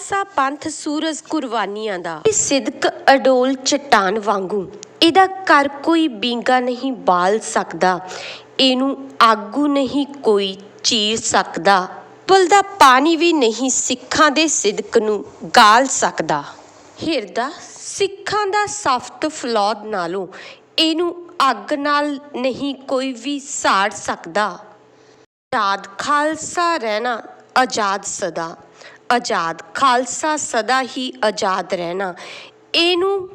ਖਾਲਸਾ ਪੰਥ ਸੂਰਜ ਕੁਰਬਾਨੀਆਂ ਦਾ। ਇਹ ਸਿਦਕ ਅਡੋਲ ਚਟਾਨ ਵਾਂਗੂ। ਇਹਦਾ ਕਰ ਕੋਈ ਬੀਂਗਾ ਨਹੀਂ ਬਾਲ ਸਕਦਾ। ਇਹਨੂੰ ਆਗੂ ਨਹੀਂ ਕੋਈ ਚੀਰ ਸਕਦਾ। ਪੁੱਲ ਦਾ ਪਾਣੀ ਵੀ ਨਹੀਂ ਸਿੱਖਾਂ ਦੇ ਸਿਦਕ ਨੂੰ ਗਾਲ ਸਕਦਾ। ਹਿਰਦਾ ਸਿੱਖਾਂ ਦਾ ਸਫਤ ਫਲੌਦ ਨਾਲੋਂ ਇਹਨੂੰ ਅੱਗ ਨਾਲ ਨਹੀਂ ਕੋਈ ਵੀ ਸਾੜ ਸਕਦਾ। ਆਜ਼ਾਦ ਖਾਲਸਾ ਰਹਿਣਾ ਆਜ਼ਾਦ ਸਦਾ। ਆਜ਼ਾਦ। ਖਾਲਸਾ ਸਦਾ ਹੀ ਆਜ਼ਾਦ ਰਹਿਣਾ। ਇਹਨੂੰ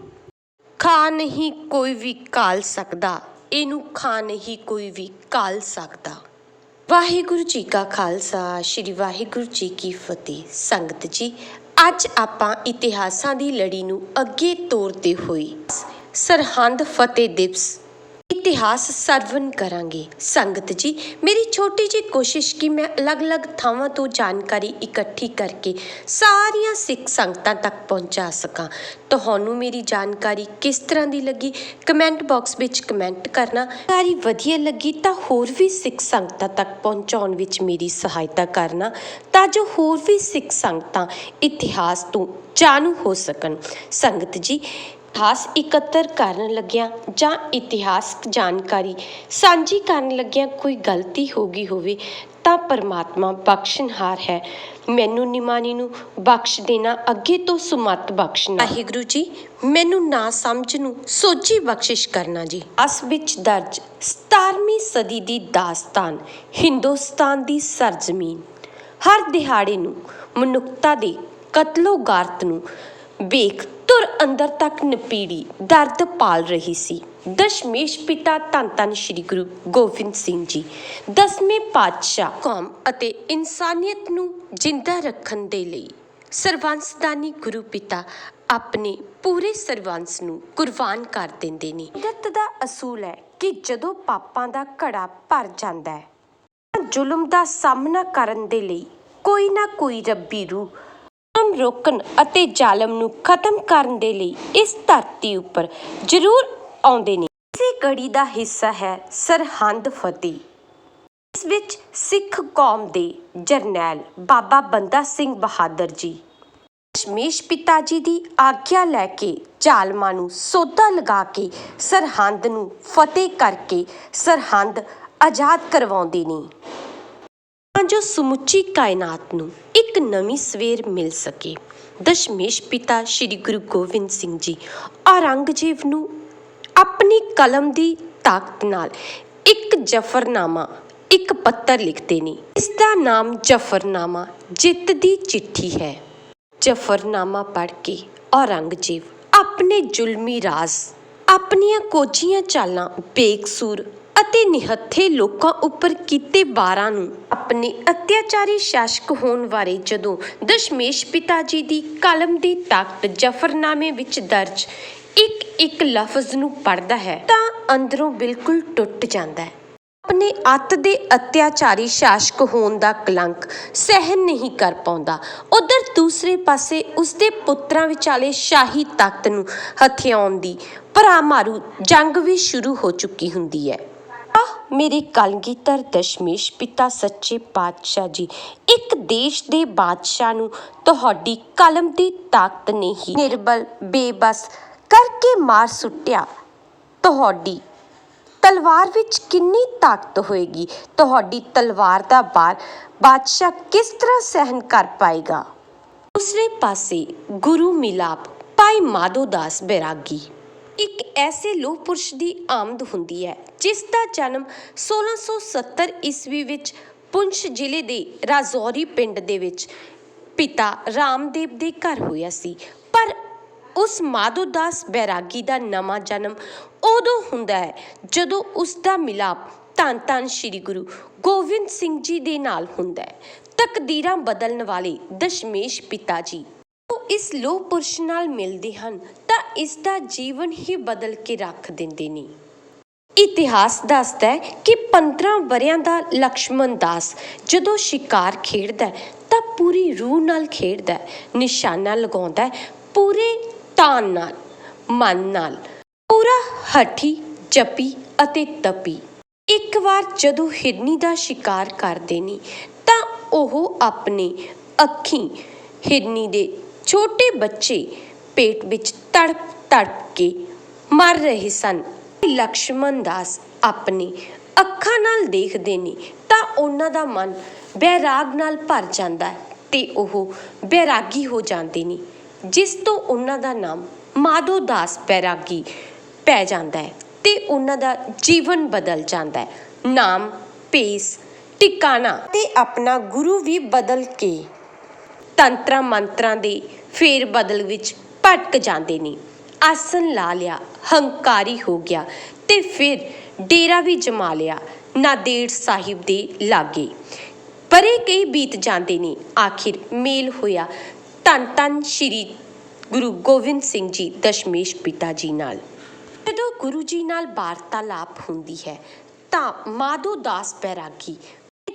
ਖਾ ਨਹੀਂ ਕੋਈ ਵੀ ਕਾਲ ਸਕਦਾ। ਇਹਨੂੰ ਖਾ ਨਹੀਂ ਕੋਈ ਵੀ ਕਾਲ ਸਕਦਾ। ਵਾਹਿਗੁਰੂ ਜੀ ਕਾ ਖਾਲਸਾ, ਸ੍ਰੀ ਵਾਹਿਗੁਰੂ ਜੀ ਕੀ ਫਤਿਹ। ਸੰਗਤ ਜੀ, ਅੱਜ ਆਪਾਂ ਇਤਿਹਾਸਾਂ ਦੀ ਲੜੀ ਨੂੰ ਅੱਗੇ ਤੋਰਦੇ ਹੋਏ ਸਰਹੰਦ ਫਤਿਹ ਦਿਵਸ ਇਤਿਹਾਸ ਸਰਵਨ ਕਰਾਂਗੇ। ਸੰਗਤ ਜੀ, ਮੇਰੀ ਛੋਟੀ ਜਿਹੀ ਕੋਸ਼ਿਸ਼ ਕਿ ਮੈਂ ਅਲੱਗ-ਅਲੱਗ ਥਾਵਾਂ ਤੋਂ ਜਾਣਕਾਰੀ ਇਕੱਠੀ ਕਰਕੇ ਸਾਰੀਆਂ ਸਿੱਖ ਸੰਗਤਾਂ ਤੱਕ ਪਹੁੰਚਾ ਸਕਾਂ। ਤੁਹਾਨੂੰ ਮੇਰੀ ਜਾਣਕਾਰੀ ਕਿਸ ਤਰ੍ਹਾਂ ਦੀ ਲੱਗੀ? ਕਮੈਂਟ ਬਾਕਸ ਵਿੱਚ ਕਮੈਂਟ ਕਰਨਾ। ਜਾਣਕਾਰੀ ਵਧੀਆ ਲੱਗੀ ਤਾਂ ਹੋਰ ਵੀ ਸਿੱਖ ਸੰਗਤਾਂ ਤੱਕ ਪਹੁੰਚਾਉਣ ਵਿੱਚ ਮੇਰੀ ਸਹਾਇਤਾ ਕਰਨਾ, ਤਾਂ ਜੋ ਹੋਰ ਵੀ ਸਿੱਖ ਸੰਗਤਾਂ ਇਤਿਹਾਸ ਤੋਂ ਜਾਣੂ ਹੋ ਸਕਣ। ਸੰਗਤ ਜੀ ਇਤਿਹਾਸ ਇਕੱਤਰ ਕਰਨ ਲੱਗਿਆਂ ਜਾਂ ਇਤਿਹਾਸਕ ਜਾਣਕਾਰੀ ਸਾਂਝੀ ਕਰਨ ਲੱਗਿਆਂ ਕੋਈ ਗਲਤੀ ਹੋ ਗਈ ਹੋਵੇ ਤਾਂ ਪਰਮਾਤਮਾ ਬਖਸ਼ਣਹਾਰ ਹੈ। ਮੈਨੂੰ ਨਿਮਾਨੀ ਨੂੰ ਬਖਸ਼ ਦੇਣਾ ਅੱਗੇ ਤੋਂ ਸੁਮਤ ਬਖਸ਼ਣਾ। ਵਾਹਿਗੁਰੂ ਜੀ ਮੈਨੂੰ ਨਾ ਸਮਝ ਨੂੰ ਸੋਝੀ ਬਖਸ਼ਿਸ਼ ਕਰਨਾ ਜੀ। ਅਸ ਵਿੱਚ ਦਰਜ 17ਵੀਂ ਸਦੀ ਦੀ ਦਾਸਤਾਨ ਹਿੰਦੁਸਤਾਨ ਦੀ ਸਰਜ਼ਮੀਨ। ਹਰ ਦਿਹਾੜੇ ਨੂੰ ਮਨੁੱਖਤਾ ਦੇ ਕਤਲੋ ਗਾਰਤ ਨੂੰ ਵੇਖ ਤੁਰ ਅੰਦਰ ਤੱਕ ਨਪੀੜੀ, ਦਰਦ ਪਾਲ ਰਹੀ ਸੀ। ਦਸ਼ਮੇਸ਼ ਪਿਤਾ ਧੰਨ ਧੰਨ ਸ੍ਰੀ ਗੁਰੂ ਗੋਬਿੰਦ ਸਿੰਘ ਜੀ, ਦਸਵੇਂ ਪਾਤਸ਼ਾਹ ਕੌਮ ਅਤੇ ਇਨਸਾਨੀਅਤ ਨੂੰ ਜਿੰਦਾ ਰੱਖਣ ਦੇ ਲਈ ਸਰਵੰਸਦਾਨੀ ਗੁਰੂ ਪਿਤਾ ਆਪਣੇ ਪੂਰੇ ਸਰਵੰਸ ਨੂੰ ਕੁਰਬਾਨ ਕਰ ਦਿੰਦੇ ਨੇ। ਕੁਦਰਤ ਦਾ ਅਸੂਲ ਹੈ ਕਿ ਜਦੋਂ ਪਾਪਾਂ ਦਾ ਘੜਾ ਭਰ ਜਾਂਦਾ ਹੈ ਜ਼ੁਲਮ ਦਾ ਸਾਹਮਣਾ ਕਰਨ ਦੇ ਲਈ ਕੋਈ ਨਾ ਕੋਈ ਰੱਬੀ ਰੂਹ ਜ਼ੁਲਮ ਰੋਕਣ ਅਤੇ ਜ਼ਾਲਮ ਨੂੰ ਖਤਮ ਕਰਨ ਦੇ ਲਈ ਇਸ ਧਰਤੀ ਉੱਪਰ ਜ਼ਰੂਰ ਆਉਂਦੇ ਨੇ। ਇਸੇ ਕੜੀ ਦਾ ਹਿੱਸਾ ਹੈ ਸਰਹੰਦ ਫਤਿਹ। ਇਸ ਵਿੱਚ ਸਿੱਖ ਕੌਮ ਦੇ ਜਰਨੈਲ ਬਾਬਾ ਬੰਦਾ ਸਿੰਘ ਬਹਾਦਰ ਜੀ ਦਸ਼ਮੇਸ਼ ਪਿਤਾ ਜੀ ਦੀ ਆਗਿਆ ਲੈ ਕੇ ਜ਼ਾਲਮਾਂ ਨੂੰ ਸੋਧਾ ਲਗਾ ਕੇ ਸਰਹੰਦ ਨੂੰ ਫਤਿਹ ਕਰਕੇ ਸਰਹੰਦ ਆਜ਼ਾਦ ਕਰਵਾਉਂਦੇ ਨੇ। ਤਾਂ ਜੋ ਸਮੁੱਚੀ ਕਾਇਨਾਤ ਨੂੰ ਇੱਕ ਨਵੀਂ ਸਵੇਰ ਮਿਲ ਸਕੇ। ਦਸ਼ਮੇਸ਼ ਪਿਤਾ ਸ੍ਰੀ ਗੁਰੂ ਗੋਬਿੰਦ ਸਿੰਘ ਜੀ ਔਰੰਗਜ਼ੇਬ ਨੂੰ ਆਪਣੀ ਕਲਮ ਦੀ ਤਾਕਤ ਨਾਲ ਇੱਕ ਜਫਰਨਾਮਾ, ਇੱਕ ਪੱਤਰ ਲਿਖਦੇ ਨੇ। ਇਸ ਦਾ ਨਾਮ ਜਫਰਨਾਮਾ ਜਿੱਤ ਦੀ ਚਿੱਠੀ ਹੈ। ਜਫਰਨਾਮਾ ਪੜ੍ਹ ਕੇ ਔਰੰਗਜ਼ੇਬ ਆਪਣੇ ਜ਼ੁਲਮੀ ਰਾਜ, ਆਪਣੀਆਂ ਕੋਝੀਆਂ ਚਾਲਾਂ ਬੇਕਸੂਰ ਅਤੇ ਨਿਹੱਥੇ ਲੋਕਾਂ ਉੱਪਰ ਕੀਤੇ ਬਾਰਾਂ ਨੂੰ ਆਪਣੇ ਅਤਿਆਚਾਰੀ ਸ਼ਾਸਕ ਹੋਣ ਬਾਰੇ ਜਦੋਂ ਦਸ਼ਮੇਸ਼ ਪਿਤਾ ਜੀ ਦੀ ਕਲਮ ਦੀ ਤਾਕਤ ਜਫਰਨਾਮੇ ਵਿੱਚ ਦਰਜ ਇੱਕ ਇੱਕ ਲਫ਼ਜ਼ ਨੂੰ ਪੜ੍ਹਦਾ ਹੈ ਤਾਂ ਅੰਦਰੋਂ ਬਿਲਕੁਲ ਟੁੱਟ ਜਾਂਦਾ ਹੈ। ਆਪਣੇ ਅੱਤ ਦੇ ਅਤਿਆਚਾਰੀ ਸ਼ਾਸਕ ਹੋਣ ਦਾ ਕਲੰਕ ਸਹਿਨ ਨਹੀਂ ਕਰ ਪਾਉਂਦਾ। ਉਧਰ ਦੂਸਰੇ ਪਾਸੇ ਉਸਦੇ ਪੁੱਤਰਾਂ ਵਿਚਾਲੇ ਸ਼ਾਹੀ ਤਖਤ ਨੂੰ ਹਥਿਆਉਣ ਦੀ ਭਰਾਮਾਰੂ ਜੰਗ ਵੀ ਸ਼ੁਰੂ ਹੋ ਚੁੱਕੀ ਹੁੰਦੀ ਹੈ। ਮੇਰੇ ਕਲਗੀਧਰ ਦਸ਼ਮੇਸ਼ ਪਿਤਾ ਸੱਚੇ ਪਾਤਸ਼ਾਹ ਜੀ, ਇੱਕ ਦੇਸ਼ ਦੇ ਬਾਦਸ਼ਾਹ ਨੂੰ ਤੁਹਾਡੀ ਕਲਮ ਦੀ ਤਾਕਤ ਨੇ ਹੀ ਨਿਰਬਲ, ਬੇਬਸ ਕਰਕੇ ਮਾਰ ਸੁੱਟਿਆ। ਤੁਹਾਡੀ ਤਲਵਾਰ ਵਿੱਚ ਕਿੰਨੀ ਤਾਕਤ ਹੋਏਗੀ? ਤੁਹਾਡੀ ਤਲਵਾਰ ਦਾ ਬਾਰ ਬਾਦਸ਼ਾਹ ਕਿਸ ਤਰ੍ਹਾਂ ਸਹਿਨ ਕਰ ਪਾਏਗਾ? ਦੂਸਰੇ ਪਾਸੇ ਗੁਰੂ ਮਿਲਾਪ, ਭਾਈ ਮਾਧੋ ਦਾਸ ਬੈਰਾਗੀ। ਇੱਕ ਐਸੇ ਲੋਹ ਪੁਰਸ਼ ਦੀ ਆਮਦ ਹੁੰਦੀ ਹੈ, ਜਿਸ ਦਾ ਜਨਮ 1670 ਈਸਵੀ ਵਿੱਚ ਪੁੰਛ ਜ਼ਿਲ੍ਹੇ ਦੇ ਰਾਜੌਰੀ ਪਿੰਡ ਦੇ ਵਿੱਚ ਪਿਤਾ ਰਾਮਦੇਵ ਦੇ ਘਰ ਹੋਇਆ ਸੀ। ਪਰ ਉਸ ਮਾਧੋ ਦਾਸ ਬੈਰਾਗੀ ਦਾ ਨਵਾਂ ਜਨਮ ਉਦੋਂ ਹੁੰਦਾ ਹੈ, ਜਦੋਂ ਉਸ ਦਾ ਮਿਲਾਪ ਧੰਨ ਧੰਨ ਸ੍ਰੀ ਗੁਰੂ ਗੋਬਿੰਦ ਸਿੰਘ ਜੀ ਦੇ ਨਾਲ ਹੁੰਦਾ ਹੈ। ਤਕਦੀਰਾਂ ਬਦਲਣ ਵਾਲੇ ਦਸ਼ਮੇਸ਼ ਪਿਤਾ ਜੀ ਉਹ ਇਸ ਲੋਹ ਪੁਰਸ਼ ਨਾਲ ਮਿਲਦੇ ਹਨ, ਤਾਂ ਇਸ ਦਾ ਜੀਵਨ ਹੀ ਬਦਲ ਕੇ ਰੱਖ ਦਿੰਦੇ ਨੇ। ਇਤਿਹਾਸ ਦੱਸਦਾ ਹੈ ਕਿ 15 ਵਰਿਆਂ ਦਾ ਲਕਸ਼ਮਣ ਦਾਸ ਜਦੋਂ ਸ਼ਿਕਾਰ ਖੇਡਦਾ ਤਾਂ ਪੂਰੀ ਰੂਹ ਨਾਲ ਖੇਡਦਾ ਨਿਸ਼ਾਨਾ ਲਗਾਉਂਦਾ ਪੂਰੇ ਤਾਨ ਨਾਲ, ਮਨ ਨਾਲ, ਪੂਰਾ ਹੱਠੀ ਜਪੀ ਅਤੇ ਤਪੀ। ਇੱਕ ਵਾਰ ਜਦੋਂ ਹਿਰਨੀ ਦਾ ਸ਼ਿਕਾਰ ਕਰਦੇ ਨੇ, ਤਾਂ ਉਹ ਆਪਣੇ ਅੱਖੀ ਹਿਰਨੀ ਦੇ ਛੋਟੇ ਬੱਚੇ ਪੇਟ ਵਿੱਚ ਤੜਪ ਤੜਪ ਕੇ ਮਰ ਰਹੇ ਸਨ। ਲਕਸ਼ਮਣ ਦਾਸ ਆਪਣੀ ਅੱਖਾਂ ਨਾਲ ਦੇਖਦੇ ਨੇ ਤਾਂ ਉਹਨਾਂ ਦਾ ਮਨ ਬੈਰਾਗ ਨਾਲ ਭਰ ਜਾਂਦਾ ਹੈ ਤੇ ਉਹ ਬੈਰਾਗੀ ਹੋ ਜਾਂਦੇ ਨੇ, ਜਿਸ ਤੋਂ ਉਹਨਾਂ ਦਾ ਨਾਮ ਮਾਧੋ ਦਾਸ ਬੈਰਾਗੀ ਪੈ ਜਾਂਦਾ ਹੈ ਤੇ ਉਹਨਾਂ ਦਾ ਜੀਵਨ ਬਦਲ ਜਾਂਦਾ ਹੈ। ਨਾਮ ਪੇਸ, ਟਿਕਾਣਾ ਤੇ ਆਪਣਾ ਗੁਰੂ ਵੀ ਬਦਲ ਕੇ ਤੰਤਰਾਂ ਮੰਤਰਾਂ ਦੇ ਫੇਰ ਬਦਲ ਵਿੱਚ ਭਟਕ ਜਾਂਦੇ ਨੇ। ਆਸਨ ਲਾ ਲਿਆ, ਹੰਕਾਰੀ ਹੋ ਗਿਆ ਤੇ ਫਿਰ ਡੇਰਾ ਵੀ ਜਮਾ ਲਿਆ ਨਾਦੇੜ ਸਾਹਿਬ ਦੇ ਲਾਗੇ। ਪਰੇ ਕਈ ਬੀਤ ਜਾਂਦੇ ਨੇ। ਆਖਿਰ ਮੇਲ ਹੋਇਆ ਧੰਨ ਧੰਨ ਸ਼੍ਰੀ ਗੁਰੂ ਗੋਬਿੰਦ ਸਿੰਘ ਜੀ, ਦਸ਼ਮੇਸ਼ ਪਿਤਾ ਜੀ ਨਾਲ। ਜਦੋਂ ਗੁਰੂ ਜੀ ਨਾਲ ਵਾਰਤਾਲਾਪ ਹੁੰਦੀ ਹੈ ਤਾਂ ਮਾਧੋ ਦਾਸ ਬੈਰਾਗੀ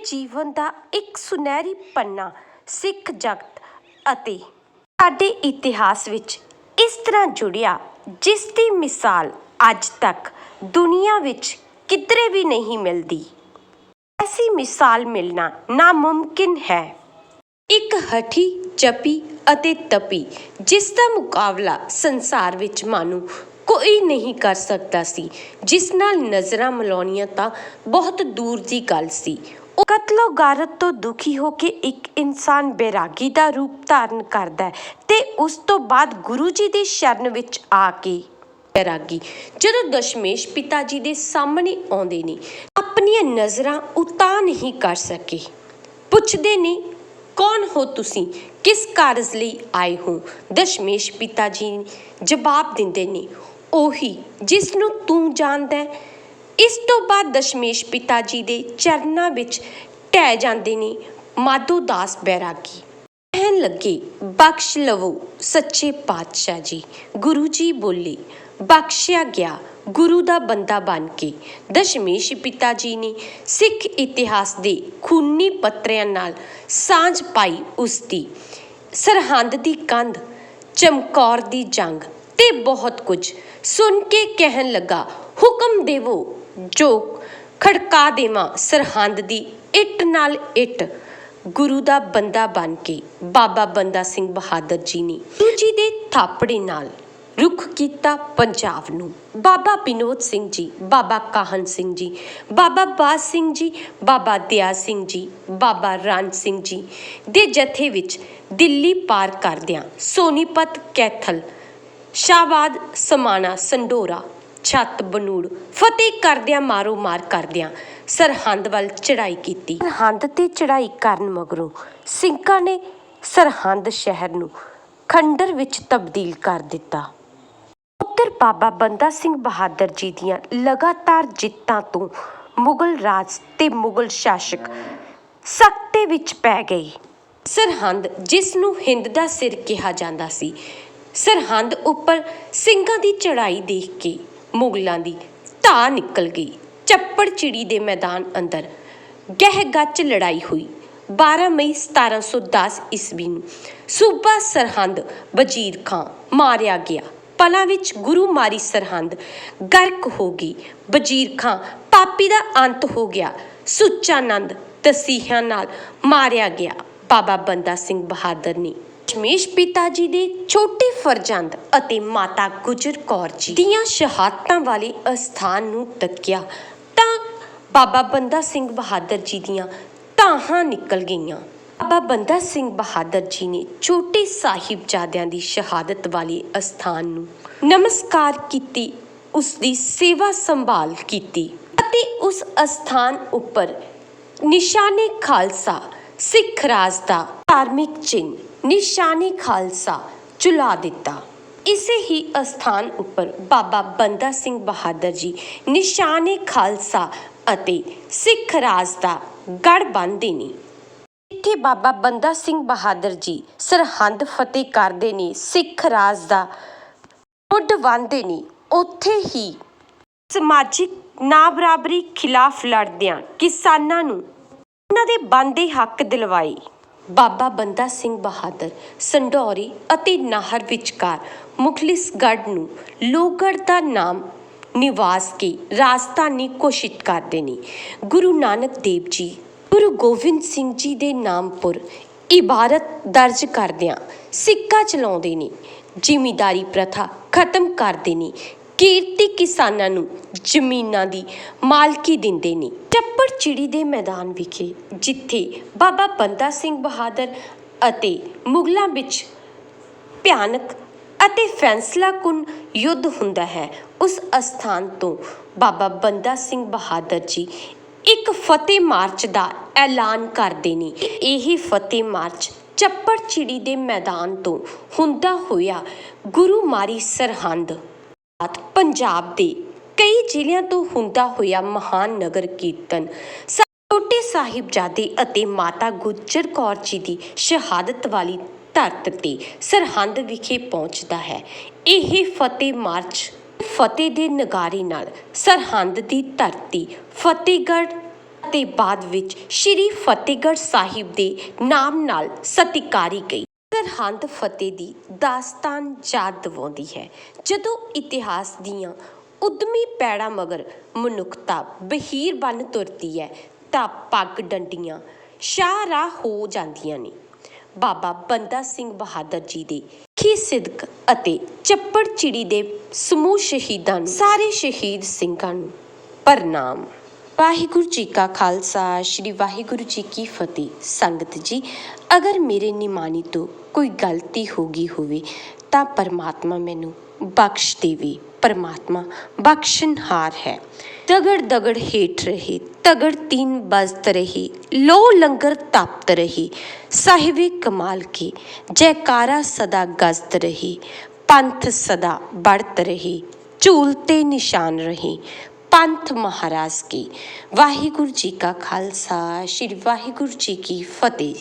ਜੀਵਨ ਦਾ ਇੱਕ ਸੁਨਹਿਰੀ ਪੰਨਾ ਸਿੱਖ ਜਗਤ ਅਤੇ ਸਾਡੇ ਇਤਿਹਾਸ ਵਿੱਚ ਇਸ ਤਰ੍ਹਾਂ ਜੁੜਿਆ, ਜਿਸ ਦੀ ਮਿਸਾਲ ਅੱਜ ਤੱਕ ਦੁਨੀਆ ਵਿੱਚ ਕਿਧਰੇ ਵੀ ਨਹੀਂ ਮਿਲਦੀ। ਐਸੀ ਮਿਸਾਲ ਮਿਲਣਾ ਨਾਮੁਮਕਿਨ ਹੈ। ਇੱਕ ਹਠੀ ਜਪੀ ਅਤੇ ਤਪੀ, ਜਿਸ ਦਾ ਮੁਕਾਬਲਾ ਸੰਸਾਰ ਵਿੱਚ ਮਾਨੂੰ ਕੋਈ ਨਹੀਂ ਕਰ ਸਕਦਾ ਸੀ, ਜਿਸ ਨਾਲ ਨਜ਼ਰਾਂ ਮਿਲਾਉਣੀਆਂ ਤਾਂ ਬਹੁਤ ਦੂਰ ਦੀ ਗੱਲ ਸੀ। ਉਹ ਕਤਲੋ ਤੋਂ ਦੁਖੀ ਹੋ ਕੇ ਇੱਕ ਇਨਸਾਨ ਬੈਰਾਗੀ ਦਾ ਰੂਪ ਧਾਰਨ ਕਰਦਾ ਹੈ ਤੇ ਉਸ ਤੋਂ ਬਾਅਦ ਗੁਰੂ ਜੀ ਦੀ ਸ਼ਰਨ ਵਿੱਚ ਆ ਕੇ ਬੈਰਾਗੀ। ਜਦੋਂ ਦਸ਼ਮੇਸ਼ ਪਿਤਾ ਜੀ ਦੇ ਸਾਹਮਣੇ ਆਉਂਦੇ ਨੇ, ਆਪਣੀਆਂ ਨਜ਼ਰਾਂ ਉਤਾਂ ਨਹੀਂ ਕਰ ਸਕੇ। ਪੁੱਛਦੇ ਨੇ, ਕੌਣ ਹੋ ਤੁਸੀਂ? ਕਿਸ ਕਾਰਜ ਲਈ ਆਏ ਹੋ? ਦਸ਼ਮੇਸ਼ ਪਿਤਾ ਜੀ ਜਵਾਬ ਦਿੰਦੇ ਨੇ, ਉਹੀ ਜਿਸ ਨੂੰ ਤੂੰ ਜਾਣਦਾ ਹੈ ਇਸ ਤੋਂ ਬਾਅਦ ਦਸ਼ਮੇਸ਼ ਪਿਤਾ ਜੀ ਦੇ ਚਰਨਾਂ ਵਿੱਚ ਟਹਿ ਜਾਂਦੇ ਨੇ ਮਾਧੋ ਦਾਸ ਬੈਰਾਗੀ। ਕਹਿਣ ਲੱਗੇ, ਬਖਸ਼ ਲਵੋ ਸੱਚੇ ਪਾਤਸ਼ਾਹ ਜੀ। ਗੁਰੂ ਜੀ ਬੋਲੇ, ਬਖਸ਼ਿਆ ਗਿਆ ਗੁਰੂ ਦਾ ਬੰਦਾ ਬਣ ਕੇ। ਦਸ਼ਮੇਸ਼ ਪਿਤਾ ਜੀ ਨੇ ਸਿੱਖ ਇਤਿਹਾਸ ਦੇ ਖੂਨੀ ਪੱਤਰਿਆਂ ਨਾਲ ਸਾਂਝ ਪਾਈ ਉਸ ਦੀ ਸਰਹੰਦ ਦੀ ਕੰਧ, ਚਮਕੌਰ ਦੀ ਜੰਗ ਤੇ ਬਹੁਤ ਕੁਝ। ਸੁਣ ਕੇ ਕਹਿਣ ਲੱਗਾ, ਹੁਕਮ ਦੇਵੋ ਜੋ ਖੜਕਾ ਦੇਵਾਂ ਸਰਹੰਦ ਦੀ ਇੱਟ ਨਾਲ ਇੱਟ, ਗੁਰੂ ਦਾ ਬੰਦਾ ਬਣ ਕੇ, ਬਾਬਾ ਬੰਦਾ ਸਿੰਘ ਬਹਾਦਰ ਜੀ ਨੇ ਗੁਰੂ ਜੀ ਦੇ ਥਾਪੜੇ ਨਾਲ ਰੁਖ ਕੀਤਾ ਪੰਜਾਬ ਨੂੰ। ਬਾਬਾ ਬਿਨੋਦ ਸਿੰਘ ਜੀ, ਬਾਬਾ ਕਾਹਨ ਸਿੰਘ ਜੀ, ਬਾਬਾ ਬਾਜ ਸਿੰਘ ਜੀ, ਬਾਬਾ ਦਿਆ ਸਿੰਘ ਜੀ, ਬਾਬਾ ਰਣ ਸਿੰਘ ਜੀ ਦੇ ਜਥੇ ਵਿੱਚ ਦਿੱਲੀ ਪਾਰ ਕਰਦਿਆਂ ਸੋਨੀਪਤ ਕੈਥਲ, ਸ਼ਾਹਬਾਦ, ਸਮਾਣਾ, ਸੰਡੋਰਾ ਛੱਤ ਬਨੂੜ ਫਤਿਹ ਕਰਦਿਆਂ ਮਾਰੋ ਮਾਰ ਕਰਦਿਆਂ ਸਰਹੰਦ ਵੱਲ ਚੜਾਈ ਕੀਤੀ। ਸਰਹੰਦ ਤੇ ਚੜਾਈ ਕਰਨ ਮਗਰੋਂ ਸਿੰਘਾਂ ਨੇ ਸਰਹੰਦ ਸ਼ਹਿਰ ਨੂੰ ਖੰਡਰ ਵਿੱਚ ਤਬਦੀਲ ਕਰ ਦਿੱਤਾ। ਉੱਧਰ ਬਾਬਾ ਬੰਦਾ ਸਿੰਘ ਬਹਾਦਰ ਜੀ ਦੀਆਂ ਲਗਾਤਾਰ ਜਿੱਤਾਂ ਤੋਂ ਮੁਗਲ ਰਾਜ ਤੇ ਮੁਗਲ ਸ਼ਾਸਕ ਸਖਤੇ ਵਿੱਚ ਪੈ ਗਏ। ਸਰਹੰਦ ਜਿਸ ਨੂੰ ਹਿੰਦ ਦਾ ਸਿਰ ਕਿਹਾ ਜਾਂਦਾ ਸੀ ਸਰਹੰਦ ਉੱਪਰ ਸਿੰਘਾਂ ਦੀ ਚੜਾਈ ਦੇਖ ਕੇ ਮੁਗਲਾਂ ਦੀ ਧਾ ਨਿਕਲ ਗਈ। ਚੱਪੜ ਚਿੜੀ ਦੇ ਮੈਦਾਨ ਅੰਦਰ ਗਹਿ ਗੱਚ ਲੜਾਈ ਹੋਈ। 12 ਮਈ 1710 ਈਸਵੀ ਨੂੰ ਸੂਬਾ ਸਰਹੰਦ ਵਜ਼ੀਰ ਖਾਂ ਮਾਰਿਆ ਗਿਆ। ਪਲਾਂ ਵਿੱਚ ਗੁਰੂ ਮਾਰੀ ਸਰਹੰਦ ਗਰਕ ਹੋ ਗਈ। ਵਜ਼ੀਰ ਖਾਂ ਪਾਪੀ ਦਾ ਅੰਤ ਹੋ ਗਿਆ। ਸੁੱਚਾਨੰਦ ਤਸੀਹਿਆਂ ਨਾਲ ਮਾਰਿਆ ਗਿਆ। ਬਾਬਾ ਬੰਦਾ ਸਿੰਘ ਬਹਾਦਰ ਨੇ ਦਸ਼ਮੇਸ਼ ਪਿਤਾ ਜੀ ਦੇ ਛੋਟੇ ਫਰਜ਼ੰਦ ਅਤੇ ਮਾਤਾ ਗੁਜਰ ਕੌਰ ਜੀ ਦੀਆਂ ਸ਼ਹਾਦਤਾਂ ਵਾਲੇ ਅਸਥਾਨ ਨੂੰ ਤੱਕਿਆ ਤਾਂ ਬਾਬਾ ਬੰਦਾ ਸਿੰਘ ਬਹਾਦਰ ਜੀ ਦੀਆਂ ਧਾਹਾਂ ਨਿਕਲ ਗਈਆਂ। ਬਾਬਾ ਬੰਦਾ ਸਿੰਘ ਬਹਾਦਰ ਜੀ ਨੇ ਛੋਟੇ ਸਾਹਿਬਜ਼ਾਦਿਆਂ ਦੀ ਸ਼ਹਾਦਤ ਵਾਲੇ ਅਸਥਾਨ ਨੂੰ ਨਮਸਕਾਰ ਕੀਤੀ ਉਸ ਦੀ ਸੇਵਾ ਸੰਭਾਲ ਕੀਤੀ ਅਤੇ ਉਸ ਅਸਥਾਨ ਉੱਪਰ ਨਿਸ਼ਾਨੇ ਖਾਲਸਾ, ਸਿੱਖ ਰਾਜ ਦਾ ਧਾਰਮਿਕ ਚਿੰਨ੍ਹ ਨਿਸ਼ਾਨੀ ਖਾਲਸਾ ਚੁਲਾ ਦਿੱਤਾ। ਇਸੇ ਹੀ ਅਸਥਾਨ ਉੱਪਰ ਬਾਬਾ ਬੰਦਾ ਸਿੰਘ ਬਹਾਦਰ ਜੀ ਨਿਸ਼ਾਨੇ ਖਾਲਸਾ ਅਤੇ ਸਿੱਖ ਰਾਜ ਦਾ ਗੜ ਬੰਨ੍ਹਦੇ ਨੇ। ਇੱਥੇ ਬਾਬਾ ਬੰਦਾ ਸਿੰਘ ਬਹਾਦਰ ਜੀ ਸਰਹੰਦ ਫਤਿਹ ਕਰਦੇ ਨੇ, ਸਿੱਖ ਰਾਜ ਦਾ ਮੁੱਢ ਬੰਨ੍ਹਦੇ ਨੇ। ਉੱਥੇ ਹੀ ਸਮਾਜਿਕ ਨਾ ਬਰਾਬਰੀ ਖਿਲਾਫ ਲੜਦਿਆਂ ਕਿਸਾਨਾਂ ਨੂੰ ਉਹਨਾਂ ਦੇ ਬਣਦੇ ਹੱਕ ਦਿਲਵਾਏ। ਬਾਬਾ ਬੰਦਾ ਸਿੰਘ ਬਹਾਦਰ, ਸੰਡੌਰੀ ਅਤੇ ਨਾਹਰ ਵਿਚਕਾਰ ਮੁਖਲਿਸਗੜ੍ਹ ਨੂੰ ਲੋਹਗੜ੍ਹ ਦਾ ਨਾਮ ਨਿਵਾਸ ਕੇ ਰਾਜਧਾਨੀ ਘੋਸ਼ਿਤ ਕਰਦੇ ਨੇ। ਗੁਰੂ ਨਾਨਕ ਦੇਵ ਜੀ, ਗੁਰੂ ਗੋਬਿੰਦ ਸਿੰਘ ਜੀ ਦੇ ਨਾਮ ਨਾਮਪੁਰ ਇਬਾਰਤ ਦਰਜ ਕਰਦਿਆਂ ਸਿੱਕਾ ਚਲਾਉਂਦੇ ਨੇ। ਜ਼ਿਮੀਦਾਰੀ ਪ੍ਰਥਾ ਖਤਮ ਕਰਦੇ ਨੇ। ਕੀਰਤੀ ਕਿਸਾਨਾਂ ਨੂੰ ਜ਼ਮੀਨਾਂ ਦੀ ਮਾਲਕੀ ਦਿੰਦੇ ਨੇ। ਟੱਪੜ ਚਿੜੀ ਦੇ ਮੈਦਾਨ ਵਿਖੇ, ਜਿੱਥੇ ਬਾਬਾ ਬੰਦਾ ਸਿੰਘ ਬਹਾਦਰ ਅਤੇ ਮੁਗਲਾਂ ਵਿੱਚ ਭਿਆਨਕ ਅਤੇ ਫੈਸਲਾਕੁਨ ਯੁੱਧ ਹੁੰਦਾ ਹੈ, ਉਸ ਅਸਥਾਨ ਤੋਂ ਬਾਬਾ ਬੰਦਾ ਸਿੰਘ ਬਹਾਦਰ ਜੀ ਇੱਕ ਫਤਿਹ ਮਾਰਚ ਦਾ ਐਲਾਨ ਕਰਦੇ ਨੇ। ਇਹ ਫਤਿਹ ਮਾਰਚ ਚੱਪੜ ਚਿੜੀ ਦੇ ਮੈਦਾਨ ਤੋਂ ਹੁੰਦਾ ਹੋਇਆ ਗੁਰੂ ਮਾਰੀ ਸਰਹੰਦ ਬਾਅਦ ਪੰਜਾਬ ਦੇ। ਕਈ ਜ਼ਿਲ੍ਹਿਆਂ ਤੋਂ ਹੁੰਦਾ ਹੋਇਆ ਮਹਾਨ ਨਗਰ ਕੀਰਤਨ ਛੋਟੇ ਸਾਹਿਬਜ਼ਾਦੇ ਅਤੇ ਮਾਤਾ ਗੁਜਰ ਕੌਰ ਜੀ ਦੀ ਸ਼ਹਾਦਤ ਵਾਲੀ ਧਰਤ ਤੇ ਸਰਹੰਦ ਵਿਖੇ ਪਹੁੰਚਦਾ ਹੈ। ਇਹ ਫਤਿਹ ਮਾਰਚ, ਫਤਿਹ ਦੇ ਨਗਾਰੇ ਨਾਲ ਸਰਹੰਦ ਦੀ ਧਰਤੀ ਫਤਿਹਗੜ੍ਹ ਅਤੇ ਬਾਅਦ ਵਿੱਚ ਸ਼੍ਰੀ ਫਤਿਹਗੜ੍ਹ ਸਾਹਿਬ ਦੇ ਨਾਮ ਨਾਲ ਸਤਿਕਾਰੀ ਗਈ। ਸਰਹੰਦ ਫਤਿਹ ਦੀ ਦਾਸਤਾਨ ਯਾਦ ਦਿਵਾਉਂਦੀ ਹੈ। ਜਦੋਂ ਇਤਿਹਾਸ ਦੀਆਂ ਉਦਮੀ ਪੈੜਾ ਮਗਰ ਮਨੁੱਖਤਾ ਬਹੀਰ ਬਣ ਤੁਰਦੀ ਹੈ, ਤਾਂ ਪੱਗ ਡੰਡੀਆਂ ਸ਼ਾਹਰਾਹ ਹੋ ਜਾਂਦੀਆਂ ਨੇ। ਬਾਬਾ ਬੰਦਾ ਸਿੰਘ ਬਹਾਦਰ ਜੀ ਦੇ ਖੀ ਸਿਦਕ ਅਤੇ ਚੱਪੜ ਚਿੜੀ ਦੇ ਸਮੂਹ ਸ਼ਹੀਦਾਂ ਨੂੰ, ਸਾਰੇ ਸ਼ਹੀਦ ਸਿੰਘਾਂ ਨੂੰ ਪ੍ਰਣਾਮ। ਵਾਹਿਗੁਰੂ ਜੀ ਕਾ ਖਾਲਸਾ, ਸ੍ਰੀ ਵਾਹਿਗੁਰੂ ਜੀ ਕੀ ਫਤਿਹ। ਸੰਗਤ ਜੀ, ਅਗਰ ਮੇਰੇ ਨਿਮਾਨੀ ਤੋਂ ਕੋਈ ਗਲਤੀ ਹੋ ਗਈ ਹੋਵੇ, ਤਾਂ ਪਰਮਾਤਮਾ ਮੈਨੂੰ ਬਖਸ਼ ਦੇਵੇ। ਪਰਮਾਤਮਾ ਬਖਸ਼ਨਹਾਰ ਹੈ। ਤਗੜ ਦਗੜ ਹੇਠ ਰਹੀ ਤਗੜ ਤੀਨ ਬਜ਼ਤ ਰਹੀ ਲੋ ਲੰਗਰ ਤਪਤ ਰਹੀ। ਸਾਹਿਬੀ ਕਮਾਲ ਕੀ ਜੈਕਾਰਾ ਸਦਾ ਗਜ਼ਤ ਰਹੀ, ਪੰਥ ਸਦਾ ਬੜਤ ਰਹੀ, ਝੂਲ ਤੇ ਨਿਸ਼ਾਨ ਰਹੀ। ਪੰਥ ਮਹਾਰਾਜ ਕੀ। ਵਾਹਿਗੁਰੂ ਜੀ ਕਾ ਖਾਲਸਾ ਸ੍ਰੀ ਵਾਹਿਗੁਰੂ ਜੀ ਕੀ ਫਤਿਹ।